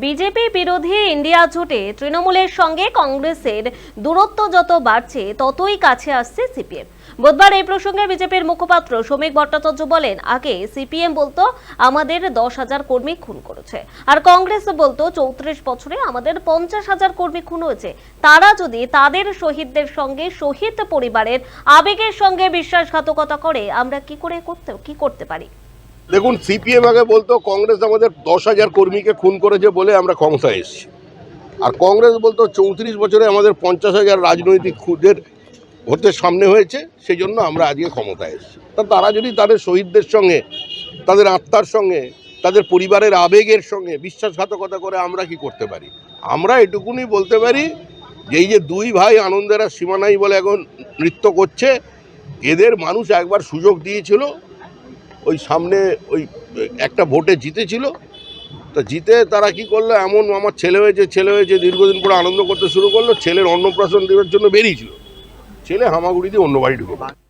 BJP বিরোধী India জোটে তৃণমূলের সঙ্গে কংগ্রেসের দূরত্ব যত বাড়ছে, ততই কাছে আসছে সিপিএম। বুধবার এই প্রসঙ্গে বিজেপির মুখপাত্র শ্রমিক ভট্টাচার্য বলেন, আগে সিপিএম বলতো, আমাদের দশ হাজার কর্মী খুন করেছে। আর কংগ্রেস বলতো, চৌত্রিশ বছরে আমাদের পঞ্চাশ হাজার কর্মী খুন হয়েছে। তারা যদি তাদের শহীদদের সঙ্গে, শহীদ পরিবারের আবেগের সঙ্গে বিশ্বাসঘাতকতা করে, আমরা কি করে করতে, কি করতে পারি? দেখুন সিপিএম আগে বলতো, কংগ্রেস আমাদের দশ হাজার কর্মীকে খুন করেছে বলে আমরা ক্ষমতায় এসেছি। আর কংগ্রেস বলতো, চৌত্রিশ বছরে আমাদের পঞ্চাশ হাজার রাজনৈতিক খুদের হতে সামনে হয়েছে সেই জন্য আমরা আজকে ক্ষমতায় এসেছি। তা তারা যদি তাদের শহীদদের সঙ্গে, তাদের আত্মার সঙ্গে, তাদের পরিবারের আবেগের সঙ্গে বিশ্বাসঘাতকতা করে আমরা কি করতে পারি? আমরা এটুকুনি বলতে পারি যে, এই যে দুই ভাই আনন্দেরা সীমানাই বলে এখন নৃত্য করছে, এদের মানুষ একবার সুযোগ দিয়েছিল ওই সামনে ওই একটা ভোটে জিতেছিল। তা জিতে তারা কি করল? এমন আমার ছেলে হয়েছে ছেলে হয়েছে দীর্ঘদিন পরে আনন্দ করতে শুরু করল। ছেলের অন্নপ্রাশন দেওয়ার জন্য বেরিয়েছিল। ছেলে হামাগুড়ি দিয়ে অন্য বাড়ি ঢুকে পড়ে।